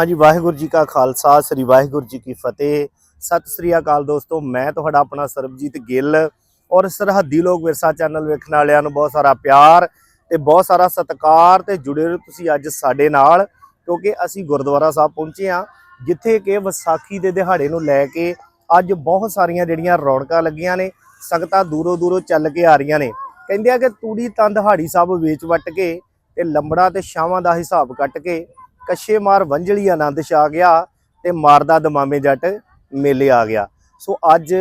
ਹਾਂਜੀ, ਵਾਹਿਗੁਰੂ ਜੀ ਕਾ ਖਾਲਸਾ, ਸ੍ਰੀ ਵਾਹਿਗੁਰੂ ਜੀ ਕੀ ਫਤਿਹ। ਸਤਿ ਸ੍ਰੀ ਅਕਾਲ ਦੋਸਤੋ, ਮੈਂ ਤੁਹਾਡਾ ਆਪਣਾ ਸਰਬਜੀਤ ਗਿੱਲ ਔਰ ਸਰਹੱਦੀ ਲੋਕ ਵਿਰਸਾ ਚੈਨਲ ਵੇਖਣ ਵਾਲਿਆਂ ਨੂੰ ਬਹੁਤ ਸਾਰਾ ਪਿਆਰ ਤੇ ਬਹੁਤ ਸਾਰਾ ਸਤਿਕਾਰ ਤੇ ਜੁੜੇ ਰਹੋ ਤੁਸੀਂ ਅੱਜ ਸਾਡੇ ਨਾਲ, ਕਿਉਂਕਿ ਅਸੀਂ ਗੁਰਦੁਆਰਾ ਸਾਹਿਬ ਪਹੁੰਚੇ ਹਾਂ, ਜਿੱਥੇ ਕਿ ਵਿਸਾਖੀ ਦੇ ਦਿਹਾੜੇ ਨੂੰ ਲੈ ਕੇ ਅੱਜ ਬਹੁਤ ਸਾਰੀਆਂ ਜਿਹੜੀਆਂ ਰੌਣਕਾਂ ਲੱਗੀਆਂ ਨੇ, ਸੰਗਤਾਂ ਦੂਰੋਂ ਦੂਰੋਂ ਚੱਲ ਕੇ ਆ ਰਹੀਆਂ ਨੇ। ਕਹਿੰਦੇ ਆ ਕਿ ਤੂੜੀ ਤੰਦ ਹਾੜੀ ਸਾਹਿਬ ਵੇਚ ਵਟ ਕੇ ਤੇ ਲੰਬੜਾ ਤੇ ਛਾਵਾਂ ਦਾ ਹਿਸਾਬ ਕੱਟ ਕੇ ਕੱਛੇ ਮਾਰ ਵੰਝਲੀ ਆਨੰਦ ਛਾ ਗਿਆ ਤੇ ਮਾਰਦਾ ਦਮਾਮੇ ਜੱਟ ਮੇਲੇ ਆ ਗਿਆ। ਸੋ ਅੱਜ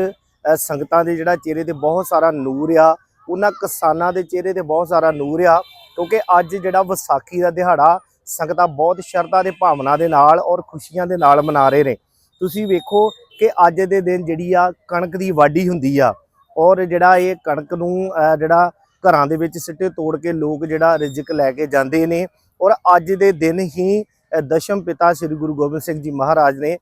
ਸੰਗਤਾਂ ਦੇ ਜਿਹੜਾ ਚਿਹਰੇ ਤੇ ਬਹੁਤ ਸਾਰਾ ਨੂਰ ਆ, ਉਹਨਾਂ ਕਿਸਾਨਾਂ ਦੇ ਚਿਹਰੇ ਤੇ ਬਹੁਤ ਸਾਰਾ ਨੂਰ ਆ, ਕਿਉਂਕਿ ਅੱਜ ਜਿਹੜਾ ਵਿਸਾਖੀ ਦਾ ਦਿਹਾੜਾ, ਸੰਗਤਾਂ ਬਹੁਤ ਸ਼ਰਧਾ ਦੇ ਭਾਵਨਾ ਦੇ ਨਾਲ ਔਰ ਖੁਸ਼ੀਆਂ ਦੇ ਨਾਲ ਮਨਾ ਰਹੇ ਨੇ। ਤੁਸੀਂ ਵੇਖੋ ਕਿ ਅੱਜ ਦੇ ਦਿਨ ਜਿਹੜੀ ਆ, ਕਣਕ ਦੀ ਵਾਢੀ ਹੁੰਦੀ ਆ ਔਰ ਜਿਹੜਾ ਇਹ ਕਣਕ ਨੂੰ ਜਿਹੜਾ ਘਰਾਂ ਦੇ ਵਿੱਚ ਸਿੱਟੇ ਤੋੜ ਕੇ ਲੋਕ ਜਿਹੜਾ ਰਿਜ਼ਕ ਲੈ ਕੇ ਜਾਂਦੇ ਨੇ ਔਰ ਅੱਜ ਦੇ ਦਿਨ ਹੀ ਦਸ਼ਮ ਪਿਤਾ ਸ੍ਰੀ ਗੁਰੂ ਗੋਬਿੰਦ ਸਿੰਘ ਜੀ ਮਹਾਰਾਜ ਨੇ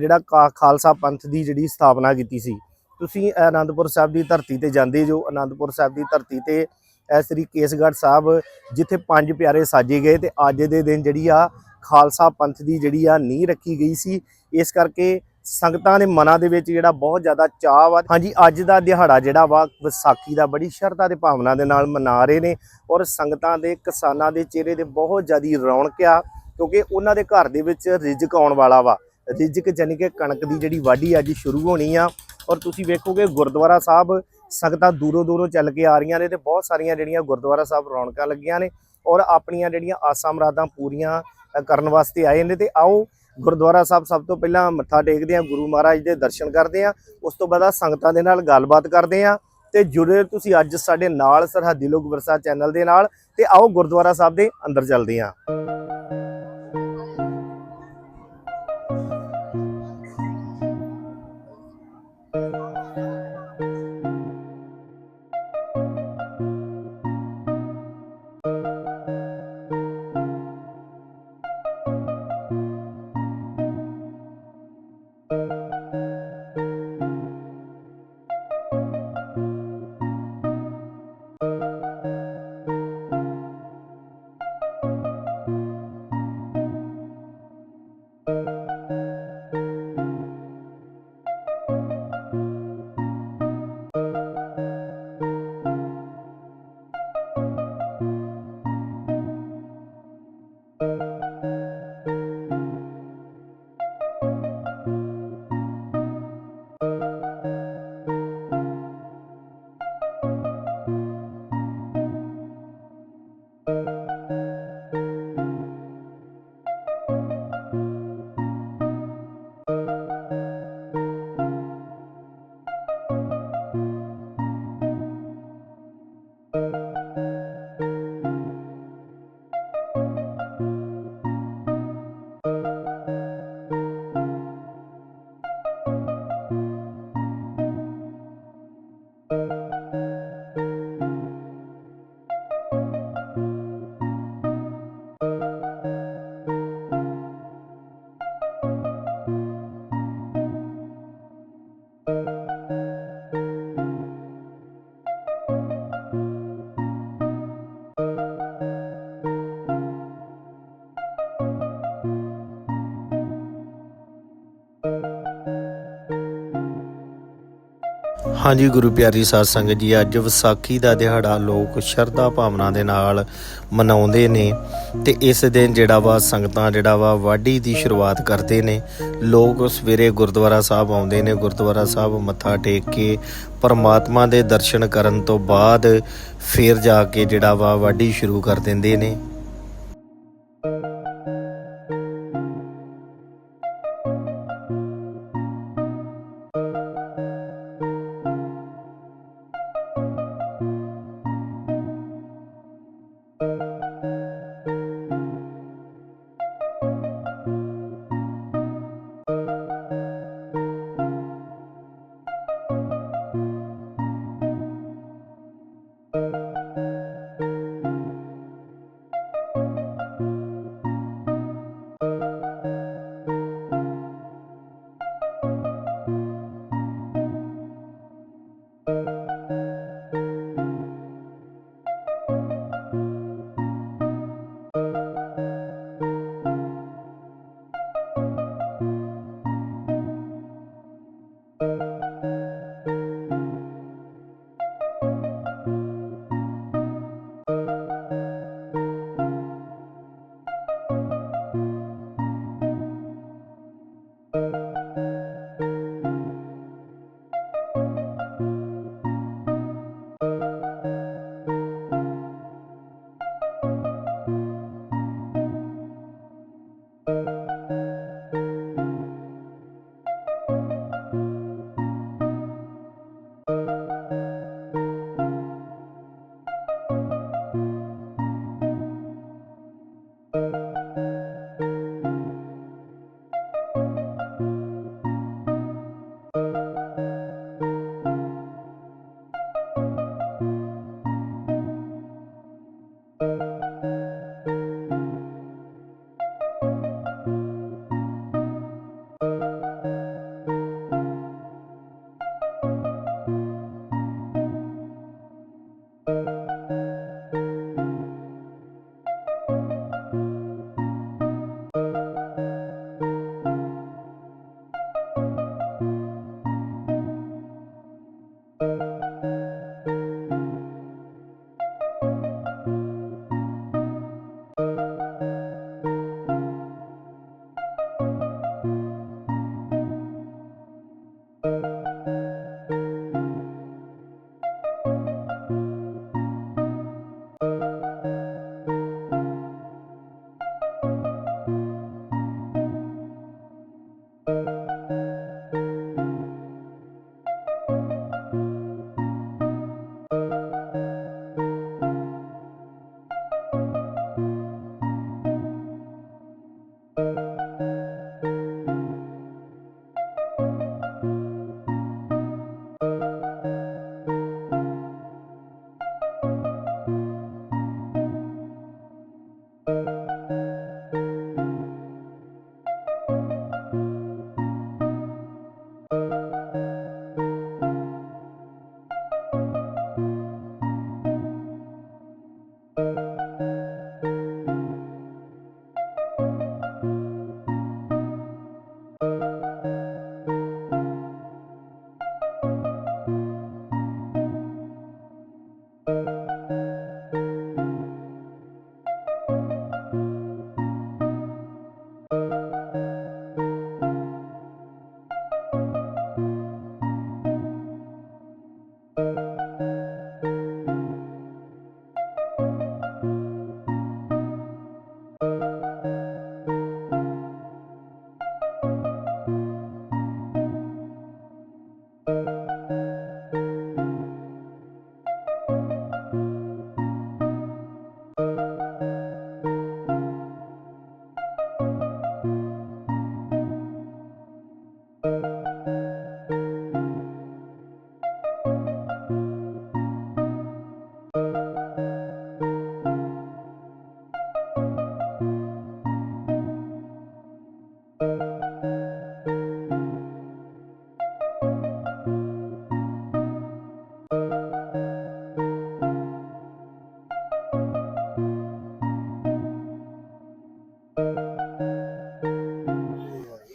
ਜਿਹੜਾ ਕਾ- ਖਾਲਸਾ ਪੰਥ ਦੀ ਜਿਹੜੀ ਸਥਾਪਨਾ ਕੀਤੀ ਸੀ। ਤੁਸੀਂ ਆਨੰਦਪੁਰ ਸਾਹਿਬ ਦੀ ਧਰਤੀ ਤੇ ਜਾਂਦੇ ਜੋ ਆਨੰਦਪੁਰ ਸਾਹਿਬ ਦੀ ਧਰਤੀ ਤੇ ਸ੍ਰੀ ਕੇਸਗੜ੍ਹ ਸਾਹਿਬ, ਜਿੱਥੇ ਪੰਜ ਪਿਆਰੇ ਸਾਜੇ ਗਏ ਤੇ ਅੱਜ ਦੇ ਦਿਨ ਜਿਹੜੀ ਆ ਖਾਲਸਾ ਪੰਥ ਦੀ ਜਿਹੜੀ ਆ ਨੀਂਹ ਰੱਖੀ ਗਈ ਸੀ। ਇਸ ਕਰਕੇ ਸੰਗਤਾਂ ਦੇ ਮਨਾਂ ਦੇ ਵਿੱਚ ਜਿਹੜਾ ਬਹੁਤ ਜ਼ਿਆਦਾ ਚਾਅ ਵਾ। ਹਾਂਜੀ, ਅੱਜ ਦਾ ਦਿਹਾੜਾ ਜਿਹੜਾ ਵਾ, ਵਿਸਾਖੀ ਦਾ ਬੜੀ ਸ਼ਰਧਾ ਤੇ ਭਾਵਨਾ ਦੇ ਨਾਲ ਮਨਾ ਰਹੇ ਨੇ ਔਰ ਸੰਗਤਾਂ ਦੇ, ਕਿਸਾਨਾਂ ਦੇ ਚਿਹਰੇ ਤੇ ਬਹੁਤ ਜ਼ਿਆਦੀ ਰੌਣਕ ਆ, ਕਿਉਂਕਿ ਉਹਨਾਂ ਦੇ ਘਰ ਦੇ ਵਿੱਚ ਰਿਜ਼ਕ ਆਉਣ ਵਾਲਾ ਵਾ। ਰਿਜ਼ਕ ਜਾਨੀ ਕਿ ਕਣਕ ਦੀ ਜਿਹੜੀ ਵਾਢੀ ਅੱਜ ਸ਼ੁਰੂ ਹੋਣੀ ਆ ਔਰ ਤੁਸੀਂ ਵੇਖੋਗੇ ਗੁਰਦੁਆਰਾ ਸਾਹਿਬ ਸੰਗਤਾਂ ਦੂਰੋਂ ਦੂਰੋਂ ਚੱਲ ਕੇ ਆ ਰਹੀਆਂ ਨੇ ਤੇ ਬਹੁਤ ਸਾਰੀਆਂ ਜਿਹੜੀਆਂ ਗੁਰਦੁਆਰਾ ਸਾਹਿਬ ਰੌਣਕਾਂ ਲੱਗੀਆਂ ਨੇ ਔਰ ਆਪਣੀਆਂ ਜਿਹੜੀਆਂ ਆਸਾਂ ਮੁਰਾਦਾਂ ਪੂਰੀਆਂ ਕਰਨ ਵਾਸਤੇ ਆਏ ਨੇ ਤੇ ਆਓ ਗੁਰਦੁਆਰਾ ਸਾਹਿਬ ਸਭ ਤੋਂ ਪਹਿਲਾਂ ਮੱਥਾ ਟੇਕਦੇ ਆ ਗੁਰੂ ਮਹਾਰਾਜ ਦੇ ਦਰਸ਼ਨ ਕਰਦੇ ਆ ਉਸ ਤੋਂ ਬਾਅਦ ਸੰਗਤਾਂ ਦੇ ਨਾਲ ਗੱਲਬਾਤ ਕਰਦੇ ਆ ਤੇ ਜੁੜੇ ਤੁਸੀਂ ਅੱਜ ਸਾਡੇ ਨਾਲ ਸਰਹੱਦੀ ਲੋਕ ਵਿਰਸਾ ਚੈਨਲ ਦੇ ਨਾਲ ਤੇ ਆਓ ਗੁਰਦੁਆਰਾ ਸਾਹਿਬ ਦੇ ਅੰਦਰ ਚੱਲਦੇ ਆ ਹਾਂਜੀ, ਗੁਰੂ ਪਿਆਰੀ ਸਾਧ ਸੰਗਤ ਜੀ, ਅੱਜ ਵਿਸਾਖੀ ਦਾ ਦਿਹਾੜਾ ਲੋਕ ਸ਼ਰਧਾ ਭਾਵਨਾ ਦੇ ਨਾਲ ਮਨਾਉਂਦੇ ਨੇ ਤੇ ਇਸ ਦਿਨ ਜਿਹੜਾ ਵਾ ਸੰਗਤਾਂ ਜਿਹੜਾ ਵਾ ਵਾਢੀ ਦੀ ਸ਼ੁਰੂਆਤ ਕਰਦੇ ਨੇ। ਲੋਕ ਸਵੇਰੇ ਗੁਰਦੁਆਰਾ ਸਾਹਿਬ ਆਉਂਦੇ ਨੇ, ਗੁਰਦੁਆਰਾ ਸਾਹਿਬ ਮੱਥਾ ਟੇਕ ਕੇ ਪਰਮਾਤਮਾ ਦੇ ਦਰਸ਼ਨ ਕਰਨ ਤੋਂ ਬਾਅਦ ਫਿਰ ਜਾ ਕੇ ਜਿਹੜਾ ਵਾ ਵਾਢੀ ਸ਼ੁਰੂ ਕਰ ਦਿੰਦੇ ਨੇ।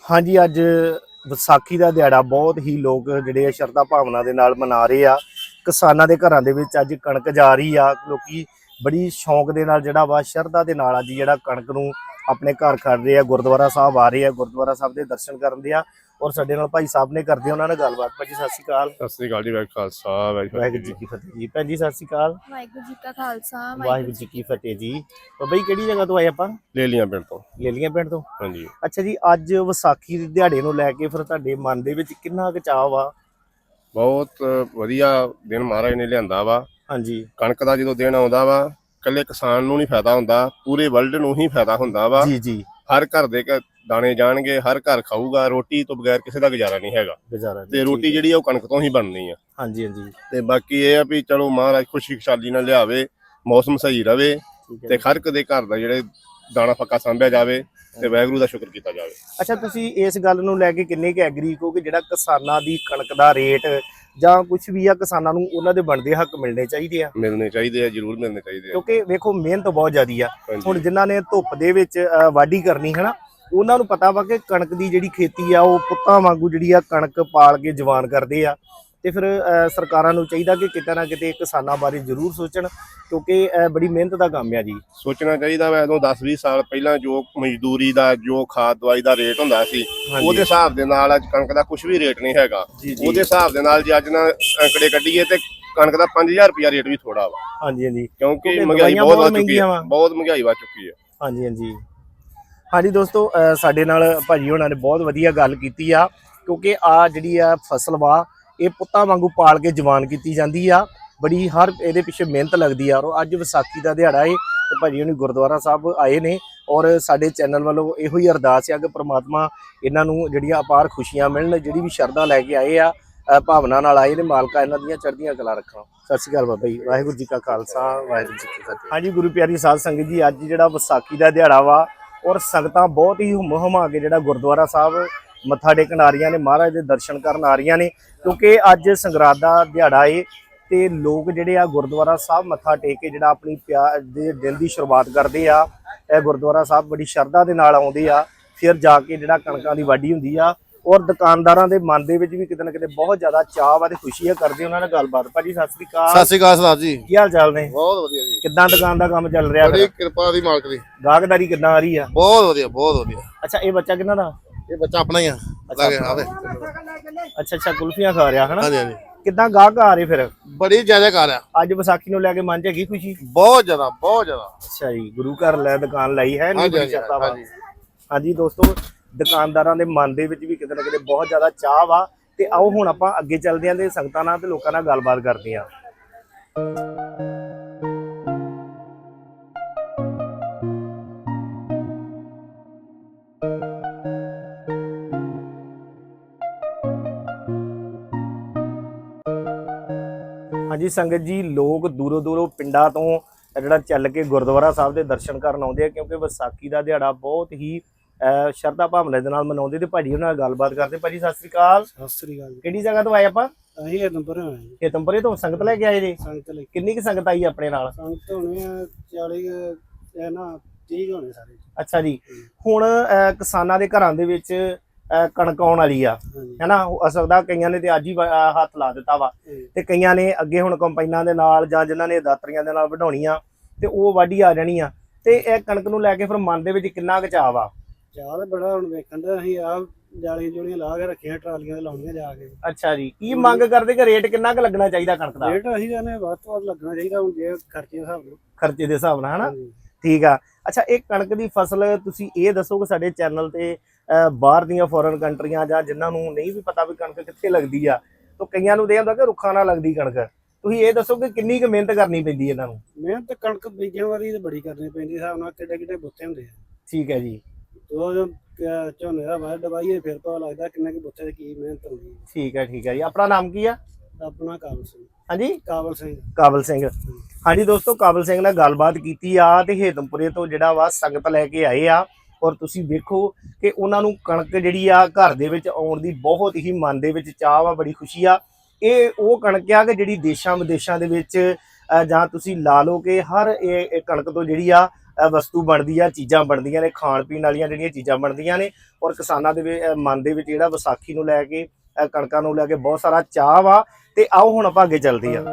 ਹਾਂਜੀ, ਅੱਜ ਵਿਸਾਖੀ ਦਾ ਦਿਹਾੜਾ ਬਹੁਤ ਹੀ ਲੋਕ ਜਿਹੜੇ ਆ ਸ਼ਰਧਾ ਭਾਵਨਾ ਦੇ ਨਾਲ ਮਨਾ ਰਹੇ ਆ। ਕਿਸਾਨਾਂ ਦੇ ਘਰਾਂ ਦੇ ਵਿੱਚ ਅੱਜ ਕਣਕ ਜਾ ਰਹੀ ਆ। ਲੋਕੀ ਬੜੀ ਸ਼ੌਂਕ ਦੇ ਨਾਲ ਜਿਹੜਾ ਵਾ ਸ਼ਰਧਾ ਦੇ ਨਾਲ ਅੱਜ ਜਿਹੜਾ ਕਣਕ ਨੂੰ ਆਪਣੇ ਘਰ ਖੜ ਰਹੇ ਆ ਗੁਰਦੁਆਰਾ ਸਾਹਿਬ ਆ ਰਹੇ ਆ ਗੁਰਦੁਆਰਾ ਸਾਹਿਬ ਦੇ ਦਰਸ਼ਨ ਕਰਨ ਦੇ ਆ ਔਰ ਸਾਡੇ ਨਾਲ ਭਾਈ ਸਾਹਿਬ ਨੇ ਕਰਦੇ ਉਹਨਾਂ ਨਾਲ ਗੱਲਬਾਤ। ਭਾਜੀ ਸਤਿ ਸ਼੍ਰੀ ਅਕਾਲ। ਸਤਿ ਸ੍ਰੀ ਅਕਾਲ ਜੀ ਵਾਹਿਗੁਰੂ ਖਾਲਸਾ ਵਾਹਿਗੁਰੂ ਜੀ ਕੀ ਫਤਿਹ। ਜੀ। ਭੈਣ ਜੀ ਸਤਿ ਸ਼੍ਰੀ ਅਕਾਲ। ਵਾਹਿਗੁਰੂ ਜੀ ਕਾ ਖਾਲਸਾ ਵਾਹਿਗੁਰੂ ਜੀ ਕੀ ਫਤਿਹ ਜੀ। ਬਾਬਾ ਜੀ ਕਿਹੜੀ ਜਗ੍ਹਾ ਤੋਂ ਆਏ ਆਪਾਂ? ਲੈ ਲੀਆਂ ਪਿੰਡ ਤੋਂ। ਲੇਲੀਆਂ ਪਿੰਡ ਤੋਂ? ਹਾਂਜੀ। ਅੱਛਾ ਜੀ ਅੱਜ ਵਿਸਾਖੀ ਦੇ ਦਿਹਾੜੇ ਨੂੰ ਲੈ ਕੇ ਫਿਰ ਤੁਹਾਡੇ ਮਨ ਦੇ ਵਿੱਚ ਕਿੰਨਾ ਕੁ ਚਾਅ ਵਾ? ਬਹੁਤ ਵਧੀਆ ਦਿਨ ਮਹਾਰਾਜ ਨੇ ਲਿਆਂਦਾ ਵਾ। ਹਾਂਜੀ। ਕਣਕ ਦਾ ਜਦੋਂ ਦਿਨ ਆਉਂਦਾ ਵਾ ਇਕੱਲੇ ਕਿਸਾਨ ਨੂੰ ਨਹੀਂ ਫਾਇਦਾ ਹੁੰਦਾ ਪੂਰੇ ਵਰਲਡ ਨੂੰ ਹੀ ਫਾਇਦਾ ਹੁੰਦਾ ਵਾ। ਜੀ ਜੀ। ਹਰ ਘਰ ਦੇ ਘ- ਦਾਣੇ ਜਾਣਗੇ ਹਰ ਘਰ ਖਾਊਗਾ ਰੋਟੀ ਤੋਂ ਬਗੈਰ ਕਿਸੇ ਦਾ ਗੁਜ਼ਾਰਾ ਨਹੀਂ ਹੈਗਾ। ਗੁਜ਼ਾਰਾ ਤੇ ਰੋਟੀ ਜਿਹੜੀ ਆ ਉਹ ਕਣਕ ਤੋਂ ਹੀ ਬਣਨੀ ਆ। ਹਾਂਜੀ ਹਾਂਜੀ। ਤੇ ਬਾਕੀ ਇਹ ਆ ਵੀ ਚਲੋ ਮਹਾਰਾਜ ਖੁਸ਼ੀ ਖੁਸ਼ਹਾਲੀ ਨਾਲ ਲਿਆਵੇ ਮੌਸਮ ਸਹੀ ਰਵੇ ਠੀਕ ਹੈ। ਤੇ ਹਰ ਇੱਕ ਦੇ ਘਰ ਦਾ ਜਿਹੜੇ ਦਾਣਾ ਫੱਕਾ ਸਾਂਭਿਆ ਜਾਵੇ ਤੇ ਵਾਹਿਗੁਰੂ ਦਾ ਸ਼ੁਕਰ ਕੀਤਾ ਜਾਵੇ। ਅੱਛਾ ਤੁਸੀਂ ਇਸ ਗੱਲ ਨੂੰ ਲੈ ਕੇ ਕਿੰਨੇ ਕੁ ਐਗਰੀ ਕੋ ਕਿ ਜਿਹੜਾ ਕਿਸਾਨਾਂ ਦੀ ਕਣਕ ਦਾ ਰੇਟ ਜਾਂ ਕੁਝ ਵੀ ਆ ਕਿਸਾਨਾਂ ਨੂੰ ਉਹਨਾਂ ਦੇ ਬਣਦੇ ਹੱਕ ਮਿਲਣੇ ਚਾਹੀਦੇ ਆ। ਮਿਲਣੇ ਚਾਹੀਦੇ ਆ ਜ਼ਰੂਰ ਮਿਲਣੇ ਚਾਹੀਦੇ ਆ। ਕਿਉਂਕਿ ਵੇਖੋ ਮਿਹਨਤ ਬਹੁਤ ਜ਼ਿਆਦੀ ਆ। ਹੁਣ ਜਿਨ੍ਹਾਂ ਨੇ ਧੁੱਪ ਦੇ ਵਿੱਚ ਵਾਢੀ ਕਰਨੀ ਹੈ ਨਾ ਉਹਨਾਂ ਨੂੰ ਪਤਾ ਵਾ ਕਿ ਕਣਕ ਦੀ ਜਿਹੜੀ ਖੇਤੀ ਆ ਉਹ ਪੁੱਤਾਂ ਵਾਂਗੂ ਜਿਹੜੀ ਆ ਕਣਕ ਪਾਲ ਕੇ ਜਵਾਨ ਕਰਦੇ ਆ। ਤੇ ਫਿਰ ਸਰਕਾਰਾਂ ਨੂੰ ਚਾਹੀਦਾ ਕਿ ਕਿਤੇ ਨਾ ਕਿਤੇ ਕਿਸਾਨਾਂ ਬਾਰੇ ਜ਼ਰੂਰ ਸੋਚਣ ਕਿਉਂਕਿ ਬੜੀ ਮਿਹਨਤ ਦਾ ਕੰਮ ਆ ਜੀ ਸੋਚਣਾ ਚਾਹੀਦਾ ਵਾ ਉਦੋਂ 10-20 ਸਾਲ ਪਹਿਲਾਂ ਜੋ ਮਜ਼ਦੂਰੀ ਦਾ ਜੋ ਖਾਦ ਦਵਾਈ ਦਾ ਰੇਟ ਹੁੰਦਾ ਸੀ। ਉਹਦੇ ਹਿਸਾਬ ਦੇ ਨਾਲ ਅੱਜ ਕਣਕ ਦਾ ਕੁਝ ਵੀ ਰੇਟ ਨਹੀਂ ਹੈਗਾ। ਉਹਦੇ ਹਿਸਾਬ ਦੇ ਨਾਲ ਜੇ ਅੱਜ ਨਾ ਅੰਕੜੇ ਕੱਢੀਏ ਤੇ ਕਣਕ ਦਾ 5000 ਰੁਪਿਆ ਰੇਟ ਵੀ ਥੋੜਾ ਵਾ ਹਾਂਜੀ ਹਾਂਜੀ ਕਿਉਂਕਿ ਮਹਿੰਗਾਈ ਬਹੁਤ ਵੱਧ ਚੁੱਕੀ ਹੈ ਵਾ। ਬਹੁਤ ਮਹਿੰਗਾਈ ਵੱਧ ਚੁੱਕੀ ਹੈ ਹਾਂਜੀ ਹਾਂਜੀ ਹਾਂਜੀ ਦੋਸਤੋ ਸਾਡੇ ਨਾਲ ਭਾਜੀ ਹੋਣਾ ਨੇ ਬਹੁਤ ਵਧੀਆ ਗੱਲ ਕੀਤੀ ਆ ਕਿਉਂਕਿ ਆ ਜਿਹੜੀ ਆ ਫਸਲ ਵਾ ਇਹ ਪੁੱਤਾਂ ਵਾਂਗੂ ਪਾਲ ਕੇ ਜਵਾਨ ਕੀਤੀ ਜਾਂਦੀ ਆ। ਬੜੀ ਹਰ ਇਹਦੇ ਪਿੱਛੇ ਮਿਹਨਤ ਲੱਗਦੀ ਆ ਔਰ ਅੱਜ ਵਿਸਾਖੀ ਦਾ ਦਿਹਾੜਾ ਏ ਤੇ ਭਾਜੀ ਉਹਨੇ ਗੁਰਦੁਆਰਾ ਸਾਹਿਬ ਆਏ ਨੇ ਔਰ ਸਾਡੇ ਚੈਨਲ ਵੱਲੋਂ ਇਹੋ ਹੀ ਅਰਦਾਸ ਆ ਕਿ ਪ੍ਰਮਾਤਮਾ ਇਹਨਾਂ ਨੂੰ ਜਿਹੜੀਆਂ ਅਪਾਰ ਖੁਸ਼ੀਆਂ ਮਿਲਣ, ਜਿਹੜੀ ਵੀ ਸ਼ਰਧਾ ਲੈ ਕੇ ਆਏ ਆ ਭਾਵਨਾ ਨਾਲ ਆਏ ਨੇ, ਮਾਲਕਾ ਇਹਨਾਂ ਦੀਆਂ ਚੜ੍ਹਦੀਆਂ ਕਲਾ ਰੱਖਣ। ਸਤਿ ਸ਼੍ਰੀ ਅਕਾਲ ਬਾਬਾ ਜੀ, ਵਾਹਿਗੁਰੂ ਜੀ ਕਾ ਖਾਲਸਾ, ਵਾਹਿਗੁਰੂ ਜੀ ਕੀ ਫਤਿਹ। ਹਾਂਜੀ, ਗੁਰੂ ਪਿਆਰੀ ਸਾਧ ਸੰਗਤ ਜੀ, ਅੱਜ ਜਿਹੜਾ ਵਿਸਾਖੀ ਦਾ ਦਿਹਾੜਾ ਵਾ ਔਰ ਸੰਗਤਾਂ ਬਹੁਤ ਹੀ ਹੁਮ ਹੁਮਾ ਕੇ ਜਿਹੜਾ ਗੁਰਦੁਆਰਾ ਸਾਹਿਬ ਮੱਥਾ ਟੇਕਣ ਆ ਰਹੀਆਂ ਨੇ, ਮਹਾਰਾਜ ਦੇ ਦਰਸ਼ਨ ਕਰਨ ਆ ਰਹੀਆਂ ਨੇ। ਕਿਉਂਕਿ ਅੱਜ ਸੰਗਰਾਦ ਦਾ ਦਿਹਾੜਾ ਏ ਤੇ ਲੋਕ ਜਿਹੜੇ ਆ ਗੁਰਦੁਆਰਾ ਸਾਹਿਬ ਮੱਥਾ ਟੇਕ ਕੇ ਜਿਹੜਾ ਆਪਣੀ ਪਿਆਰ ਦੇ ਦਿਨ ਦੀ ਸ਼ੁਰੂਆਤ ਕਰਦੇ ਆ ਇਹ ਗੁਰਦੁਆਰਾ ਸਾਹਿਬ ਬੜੀ ਸ਼ਰਧਾ ਦੇ ਨਾਲ ਆਉਂਦੇ ਆ ਫਿਰ ਜਾ ਕੇ ਜਿਹੜਾ ਕਣਕਾਂ ਦੀ ਵਾਢੀ ਹੁੰਦੀ ਆ ਔਰ ਦੁਕਾਨਦਾਰਾਂ ਦੇ ਮਨ ਦੇ ਵਿੱਚ ਵੀ ਕਿਤੇ ਨਾ ਕਿਤੇ ਬਹੁਤ ਜ਼ਿਆਦਾ ਚਾਅ ਆ ਤੇ ਖੁਸ਼ੀ ਆ ਕਰਦੇ ਉਹਨਾਂ ਨਾਲ ਗੱਲਬਾਤ। ਭਾਜੀ ਸਤਿ ਸ੍ਰੀ ਅਕਾਲ। ਸਤਿ ਸ਼੍ਰੀ ਅਕਾਲ ਸਰਦਾਰ ਜੀ। ਕੀ ਹਾਲ ਚਾਲ ਨੇ? ਬਹੁਤ ਵਧੀਆ ਜੀ। ਕਿੱਦਾਂ ਦੁਕਾਨ ਦਾ ਕੰਮ ਚੱਲ ਰਿਹਾ ਬੜੀ ਕਿਰਪਾ ਦੀ ਮਾਲਕ ਦੀ। ਗਾਹਕਦਾਰੀ ਕਿੱਦਾਂ ਆ ਰਹੀ ਆ? ਬਹੁਤ ਵਧੀਆ ਬਹੁਤ ਵਧੀਆ। ਅੱਛਾ ਇਹ ਬੱਚਾ ਕਿਹਨਾਂ ਦਾ? ਇਹ ਬੱਚਾ ਆਪਣਾ ਹੀ ਆ। ਲਾਗੇ ਆਵੇ। ਅੱਛਾ ਅੱਛਾ ਕੁਲਫੀਆਂ ਖਾ ਰਿਹਾ ਹਨਾ? ਹਾਂਜੀ ਹਾਂਜੀ। ਕਿੱਦਾਂ ਗਾਹਕ ਆ ਰਹੇ ਫਿਰ? ਬੜੀ ਜ਼ਿਆਦਾ ਕਾਰ ਆ। ਅੱਜ ਵਿਸਾਖੀ ਨੂੰ ਲੈ ਕੇ ਮਨ ਚ ਹੈਗੀ ਖੁਸ਼ੀ? ਬਹੁਤ ਜ਼ਿਆਦਾ ਬਹੁਤ ਜ਼ਿਆਦਾ। ਅੱਛਾ ਜੀ ਗੁਰੂ ਘਰ ਲੈ ਦੁਕਾਨ ਲਈ ਹੈ ਨਹੀਂ ਹਾਂਜੀ, ਬੜੀ ਹਾਂਜੀ, ਵਾ ਹਾਂਜੀ। ਹਾਂਜੀ ਦੋਸਤੋ ਦੁਕਾਨਦਾਰਾਂ ਦੇ ਮਨ ਦੇ ਵਿੱਚ ਵੀ ਕਿਤੇ ਨਾ ਕਿਤੇ ਬਹੁਤ ਜ਼ਿਆਦਾ ਚਾਹ ਵਾ। ਤੇ ਆਓ ਹੁਣ ਆਪਾਂ ਅੱਗੇ ਚੱਲਦੇ ਆਂ ਤੇ ਸੰਗਤਾਂ ਨਾਲ ਤੇ ਲੋਕਾਂ ਨਾਲ ਗੱਲਬਾਤ ਕਰਦੇ ਆਂ। ਹਾਂਜੀ ਸੰਗਤ ਜੀ ਲੋਕ ਦੂਰੋਂ ਦੂਰੋਂ ਪਿੰਡਾਂ ਤੋਂ ਜਿਹੜਾ ਚੱਲ ਕੇ ਗੁਰਦੁਆਰਾ ਸਾਹਿਬ ਦੇ ਦਰਸ਼ਨ ਕਰਨ ਆਉਂਦੇ ਆ ਕਿਉਂਕਿ ਵਿਸਾਖੀ ਦਾ ਦਿਹਾੜਾ ਬਹੁਤ ਹੀ ਸ਼ਰਧਾ ਭਾਵਨਾ ਦੇ ਨਾਲ ਮਨਾਉਂਦੇ ਤੇ ਭਾਜੀ ਉਹਨਾਂ ਨਾਲ ਗੱਲਬਾਤ ਕਰਦੇ। ਭਾਜੀ ਸਤਿ ਸ੍ਰੀ ਅਕਾਲ। ਸਤਿ ਸ੍ਰੀ ਅਕਾਲ ਕਿਹੜੀ ਜਗ੍ਹਾ ਤੋਂ ਆਏ ਆਪਾਂ? ਅਸੀਂ ਹੋਇਆ ਜੀ। ਖੇਤਮਪੁਰੇ ਤੋਂ ਸੰਗਤ ਲੈ ਕੇ ਆਏ ਜੀ? ਸੰਗਤ ਲਈ ਕਿੰਨੀ ਕੁ ਸੰਗਤ ਆਈ ਆਪਣੇ ਨਾਲ? ਸੰਗਤ ਹੋਣੇ ਆ 40 ਕੁ, ਇਹ ਨਾ 30 ਕੁ ਹੋਣੇ ਸਾਰੇ। ਅੱਛਾ ਜੀ। ਹੁਣ ਕਿਸਾਨਾਂ ਦੇ ਘਰਾਂ ਦੇ ਵਿੱਚ ਕਣਕ ਆਉਣ ਵਾਲੀ ਆ। ਹੈਨਾ ਹੋ ਸਕਦਾ ਕਈਆਂ ਨੇ ਤੇ ਅੱਜ ਹੀ ਹੱਥ ਲਾ ਦਿੱਤਾ ਵਾ। ਤੇ ਕਈਆਂ ਨੇ ਅੱਗੇ ਹੁਣ ਕੰਪਾਈਨਾਂ ਦੇ ਨਾਲ ਜਾਂ ਜਿਨ੍ਹਾਂ ਨੇ ਦਾਤਰੀਆਂ ਦੇ ਨਾਲ ਵਢਾਉਣੀਆਂ ਤੇ ਉਹ ਵਾਢੀ ਆ ਜਾਣੀ ਆ। ਤੇ ਇਹ ਕਣਕ ਨੂੰ ਲੈ ਕੇ ਫਿਰ ਮਨ ਦੇ ਵਿੱਚ ਕਿੰਨਾ ਕੁ ਚਾਅ ਵਾ? ਚਾਹ ਤਾਂ ਬੜਾ ਹੁਣ ਵੇਖਣ ਦਾ ਅਸੀਂ ਆ ਜਾਲੀਆਂ ਜੁਲੀਆਂ ਲਾ ਕੇ ਰੱਖੀਆਂ ਟਰਾਲੀਆਂ ਤੇ ਲਾਉਣੀਆਂ ਜਾ ਕੇ। ਅੱਛਾ ਜੀ ਕੀ ਮੰਗ ਕਰਦੇ ਕਿ ਰੇਟ ਕਿੰਨਾ ਕੁ ਲੱਗਣਾ ਚਾਹੀਦਾ ਕਣਕ ਦਾ? ਰੇਟ ਅਸੀਂ ਕਹਿੰਦੇ ਵੱਧ ਤੋਂ ਵੱਧ ਲੱਗਣਾ ਚਾਹੀਦਾ ਹੁਣ ਜੇ ਖਰਚੇ ਦੇ ਹਿਸਾਬ ਨਾਲ। ਖਰਚੇ ਦੇ ਹਿਸਾਬ ਨਾਲ ਹਨਾ। ਠੀਕ ਆ। ਅੱਛਾ ਇਹ ਕਣਕ ਦੀ ਫਸਲ ਤੁਸੀਂ ਇਹ ਦੱਸੋ ਕਿ ਸਾਡੇ ਚੈਨਲ ਤੇ ਬਾਹਰ ਦੀਆਂ ਫੋਰਨ ਕੰਟਰੀਆਂ ਜਾਂ ਜਿਨ੍ਹਾਂ ਨੂੰ ਨਹੀਂ ਵੀ ਪਤਾ ਵੀ ਕਣਕ ਕਿੱਥੇ ਲੱਗਦੀ ਆ ਤਾਂ ਕਈਆਂ ਨੂੰ ਦੇ ਹੁੰਦਾ ਕਿ ਰੁੱਖਾਂ ਨਾਲ ਲੱਗਦੀ ਕਣਕ। ਤੁਸੀਂ ਇਹ ਦੱਸੋ ਕਿ ਕਿੰਨੀ ਕੁ ਮਿਹਨਤ ਕਰਨੀ ਪੈਂਦੀ ਇਹਨਾਂ ਨੂੰ? ਮਿਹਨਤ ਕਣਕ ਬੀਜਣ ਵਾਲੀ ਤੇ ਬੜੀ ਕਰਨੀ ਪੈਂਦੀ ਹਿਸਾਬ ਨਾਲ ਕਿੱਡੇ ਕਿੱਡੇ ਬੁੱਤੇ ਹੁੰਦੇ ਆ। ਠੀਕ ਹੈ ਜੀ। ਉਹ ਝੋਨੇ ਦਾ ਵਾਹ ਦਵਾਈਏ ਫਿਰ ਪਤਾ ਲੱਗਦਾ ਕਿੰਨੇ ਕਿ ਬੁੱਤੇ ਦੀ ਕੀ ਮਿਹਨਤ ਹੁੰਦੀ ਹੈ ਠੀਕ ਹੈ ਠੀਕ ਹੈ ਜੀ। ਆਪਣਾ ਨਾਮ ਕੀ ਆ? ਆਪਣਾ ਕਾਬਲ ਸਿੰਘ। ਹਾਂਜੀ? ਕਾਬਲ ਸਿੰਘ। ਕਾਬਲ ਸਿੰਘ। ਹਾਂਜੀ ਦੋਸਤੋ ਕਾਬਲ ਸਿੰਘ ਨਾਲ ਗੱਲਬਾਤ ਕੀਤੀ ਆ ਤੇ ਹੇਤਮਪੁਰੇ ਤੋਂ ਜਿਹੜਾ ਵਾ ਸੰਗਤ ਲੈ ਕੇ ਆਏ ਆ। ਔਰ ਤੁਸੀਂ ਵੇਖੋ ਕਿ ਉਹਨਾਂ ਨੂੰ ਕਣਕ ਜਿਹੜੀ ਆ ਘਰ ਦੇ ਵਿੱਚ ਆਉਣ ਦੀ ਬਹੁਤ ਹੀ ਮਨ ਦੇ ਵਿੱਚ ਚਾਹ ਵਾ, ਬੜੀ ਖੁਸ਼ੀ ਆ। ਇਹ ਉਹ ਕਣਕ ਆ ਕਿ ਜਿਹੜੀ ਦੇਸ਼ਾਂ ਵਿਦੇਸ਼ਾਂ ਦੇ ਵਿੱਚ ਜਾਂ ਤੁਸੀਂ ਲਾ ਲਓ ਕਿ ਹਰ ਇਹ ਕਣਕ ਤੋਂ ਜਿਹੜੀ ਆ ਵਸਤੂ ਬਣਦੀ ਆ, ਚੀਜ਼ਾਂ ਬਣਦੀਆਂ ਨੇ, ਖਾਣ ਪੀਣ ਵਾਲੀਆਂ ਜਿਹੜੀਆਂ ਚੀਜ਼ਾਂ ਬਣਦੀਆਂ ਨੇ, ਔਰ ਕਿਸਾਨਾਂ ਦੇ ਮਨ ਦੇ ਵਿੱਚ ਜਿਹੜਾ ਵਿਸਾਖੀ ਨੂੰ ਲੈ ਕੇ ਕਣਕਾਂ ਨੂੰ ਲੈ ਕੇ ਬਹੁਤ ਸਾਰਾ ਚਾਹ ਵਾ। ਤੇ ਆਓ ਹੁਣ ਆਪਾਂ ਅੱਗੇ ਚੱਲਦੇ ਆ।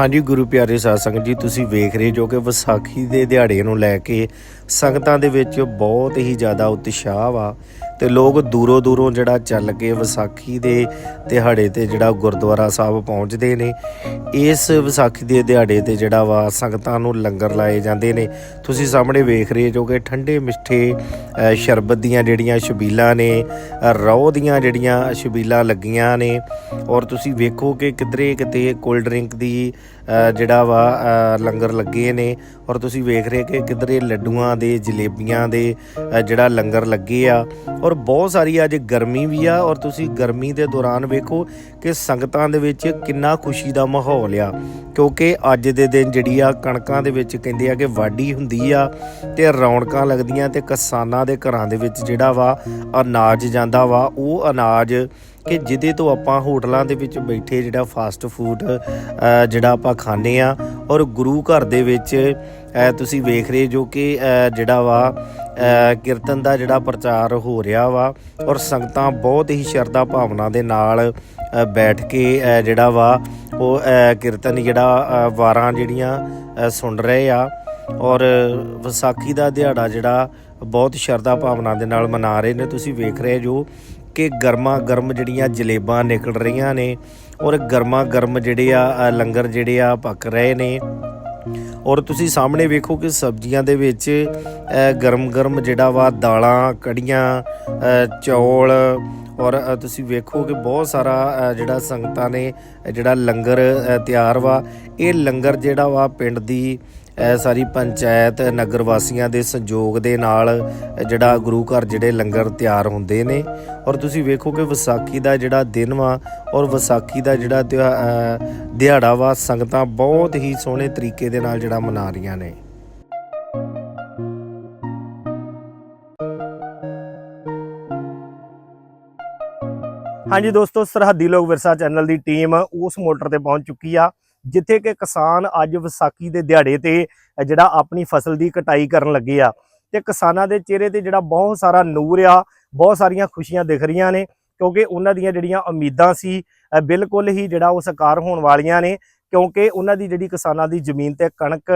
ਹਾਂਜੀ, ਗੁਰੂ ਪਿਆਰੇ ਸਾਧ ਸੰਗਤ ਜੀ, ਤੁਸੀਂ ਵੇਖ ਰਹੇ ਜੋ ਕਿ ਵਿਸਾਖੀ ਦੇ ਦਿਹਾੜੇ ਨੂੰ ਲੈ ਕੇ ਸੰਗਤਾਂ ਦੇ ਵਿੱਚ ਬਹੁਤ ਹੀ ਜ਼ਿਆਦਾ ਉਤਸ਼ਾਹ ਵਾ। ਤੇ ਲੋਕ ਦੂਰੋਂ ਦੂਰੋਂ ਜਿਹੜਾ ਚੱਲ ਕੇ ਵਿਸਾਖੀ ਦੇ ਦਿਹਾੜੇ ਤੇ ਜਿਹੜਾ ਗੁਰਦੁਆਰਾ ਸਾਹਿਬ ਪਹੁੰਚਦੇ ਨੇ ਇਸ ਵਿਸਾਖੀ ਦੇ ਦਿਹਾੜੇ ਤੇ ਜਿਹੜਾ ਵਾ ਸੰਗਤਾਂ ਨੂੰ ਲੰਗਰ ਲਾਏ ਜਾਂਦੇ ਨੇ। ਤੁਸੀਂ ਸਾਹਮਣੇ ਵੇਖ ਰਹੇ ਜੋ ਕਿ ਠੰਡੇ ਮਿੱਠੇ ਸ਼ਰਬਤ ਦੀਆਂ ਜਿਹੜੀਆਂ ਸ਼ਬੀਲਾਂ ਨੇ ਅ, ਰੋਹ ਦੀਆਂ ਜਿਹੜੀਆਂ ਸ਼ਬੀਲਾਂ ਲੱਗੀਆਂ ਨੇ ਔਰ ਤੁਸੀਂ ਵੇਖੋ ਕਿ ਕਿਧਰੇ ਕਿਤੇ ਕੋਲਡ ਡਰਿੰਕ ਦੀ ਜਿਹੜਾ ਵਾ ਲੰਗਰ ਲੱਗੇ ਨੇ। ਔਰ ਤੁਸੀਂ ਵੇਖ ਰਹੇ ਕਿ ਕਿਧਰੇ ਲੱਡੂਆਂ ਦੇ, ਜਲੇਬੀਆਂ ਦੇ ਜਿਹੜਾ ਲੰਗਰ ਲੱਗੇ ਆ। ਔਰ ਔਰ ਬਹੁਤ ਸਾਰੀ ਅੱਜ ਗਰਮੀ ਵੀ ਆ। ਔਰ ਤੁਸੀਂ ਗਰਮੀ ਦੇ ਦੌਰਾਨ ਵੇਖੋ ਕਿ ਸੰਗਤਾਂ ਦੇ ਵਿੱਚ ਕਿੰਨਾ ਖੁਸ਼ੀ ਦਾ ਮਾਹੌਲ ਆ। ਕਿਉਂਕਿ ਅੱਜ ਦੇ ਦਿਨ ਜਿਹੜੀ ਆ, ਕਣਕਾਂ ਦੇ ਵਿੱਚ ਕਹਿੰਦੇ ਆ ਕਿ ਵਾਢੀ ਹੁੰਦੀ ਆ ਤੇ ਰੌਣਕਾਂ ਲੱਗਦੀਆਂ ਤੇ ਕਿਸਾਨਾਂ ਦੇ ਘਰਾਂ ਦੇ ਵਿੱਚ ਜਿਹੜਾ ਵਾ, ਅਨਾਜ ਜਾਂਦਾ ਵਾ, ਉਹ ਅਨਾਜ ਕਿ ਜਿਹਦੇ ਤੋਂ ਆਪਾਂ ਹੋਟਲਾਂ ਦੇ ਵਿੱਚ ਬੈਠੇ ਜਿਹੜਾ ਫਾਸਟ ਫੂਡ ਜਿਹੜਾ ਆਪਾਂ ਖਾਂਦੇ ਆ ਔਰ ਗੁਰੂ ਘਰ ਦੇ ਵਿੱਚ ਤੁਸੀਂ ਵੇਖ ਰਹੇ ਜੋ ਕਿ ਜਿਹੜਾ ਵਾ ਕੀਰਤਨ ਦਾ ਜਿਹੜਾ ਪ੍ਰਚਾਰ ਹੋ ਰਿਹਾ ਵਾ ਔਰ ਸੰਗਤਾਂ ਬਹੁਤ ਹੀ ਸ਼ਰਧਾ ਭਾਵਨਾ ਦੇ ਨਾਲ ਬੈਠ ਕੇ ਜਿਹੜਾ ਵਾ, ਉਹ ਕੀਰਤਨ ਜਿਹੜਾ ਵਾਰਾਂ ਜਿਹੜੀਆਂ ਸੁਣ ਰਹੇ ਆ ਔਰ ਵਿਸਾਖੀ ਦਾ ਦਿਹਾੜਾ ਜਿਹੜਾ ਬਹੁਤ ਸ਼ਰਧਾ ਭਾਵਨਾ ਦੇ ਨਾਲ ਮਨਾ ਰਹੇ ਨੇ। ਤੁਸੀਂ ਵੇਖ ਰਹੇ ਜੋ ਕਿ ਗਰਮਾ ਗਰਮ ਜਿਹੜੀਆਂ ਜਲੇਬਾਂ ਨਿਕਲ ਰਹੀਆਂ ਨੇ ਔਰ ਗਰਮਾ ਗਰਮ ਜਿਹੜੇ ਆ ਲੰਗਰ ਜਿਹੜੇ ਆ ਪੱਕ ਰਹੇ ਨੇ। ਔਰ ਤੁਸੀਂ ਸਾਹਮਣੇ ਵੇਖੋ ਕਿ ਸਬਜ਼ੀਆਂ ਦੇ ਵਿੱਚ ਗਰਮ ਗਰਮ ਜਿਹੜਾ ਵਾ ਦਾਲਾਂ, ਕੜੀਆਂ ਚੌਲ ਔਰ ਤੁਸੀਂ ਵੇਖੋ ਕਿ ਬਹੁਤ ਸਾਰਾ ਜਿਹੜਾ ਸੰਗਤਾਂ ਨੇ, ਜਿਹੜਾ ਲੰਗਰ ਤਿਆਰ ਵਾ, ਇਹ ਲੰਗਰ ਜਿਹੜਾ ਵਾ ਪਿੰਡ ਦੀ ਸਾਰੀ ਪੰਚਾਇਤ ਨਗਰ ਵਾਸੀਆਂ ਦੇ ਸਹਿਯੋਗ ਦੇ ਨਾਲ ਜਿਹੜਾ ਗੁਰੂ ਘਰ ਜਿਹੜੇ ਲੰਗਰ ਤਿਆਰ ਹੁੰਦੇ ਨੇ। ਔਰ ਤੁਸੀਂ ਵੇਖੋ ਕਿ ਵਿਸਾਖੀ ਦਾ ਜਿਹੜਾ ਦਿਨ ਵਾ ਔਰ ਵਿਸਾਖੀ ਦਾ ਜਿਹੜਾ ਦਿਹਾੜਾ ਵਾ, ਸੰਗਤਾਂ ਬਹੁਤ ਹੀ ਸੋਹਣੇ ਤਰੀਕੇ ਦੇ ਨਾਲ ਜਿਹੜਾ ਮਨਾ ਰਹੀਆਂ ਨੇ। ਹਾਂਜੀ ਦੋਸਤੋ, ਸਰਹੱਦੀ ਲੋਕ ਵਿਰਸਾ ਚੈਨਲ ਦੀ ਟੀਮ ਉਸ ਮੋਟਰ ਤੇ ਪਹੁੰਚ ਚੁੱਕੀ ਆ। ਜਿੱਥੇ ਕਿ ਕਿਸਾਨ ਅੱਜ ਵਿਸਾਖੀ ਦੇ ਦਿਹਾੜੇ ਤੇ ਜਿਹੜਾ ਆਪਣੀ ਫਸਲ ਦੀ ਕਟਾਈ ਕਰਨ ਲੱਗੇ ਆ ਤੇ ਕਿਸਾਨਾਂ ਦੇ ਚਿਹਰੇ ਤੇ ਜਿਹੜਾ ਬਹੁਤ ਸਾਰਾ ਨੂਰ ਆ, ਬਹੁਤ ਸਾਰੀਆਂ ਖੁਸ਼ੀਆਂ ਦਿਖ ਰਹੀਆਂ ਨੇ ਕਿਉਂਕਿ ਉਹਨਾਂ ਦੀਆਂ ਜਿਹੜੀਆਂ ਉਮੀਦਾਂ ਸੀ ਬਿਲਕੁਲ ਹੀ ਜਿਹੜਾ ਉਹ ਸਾਕਾਰ ਹੋਣ ਵਾਲੀਆਂ ਨੇ ਕਿਉਂਕਿ ਉਹਨਾਂ ਦੀ ਜਿਹੜੀ ਕਿਸਾਨਾਂ ਦੀ ਜ਼ਮੀਨ ਤੇ ਕਣਕ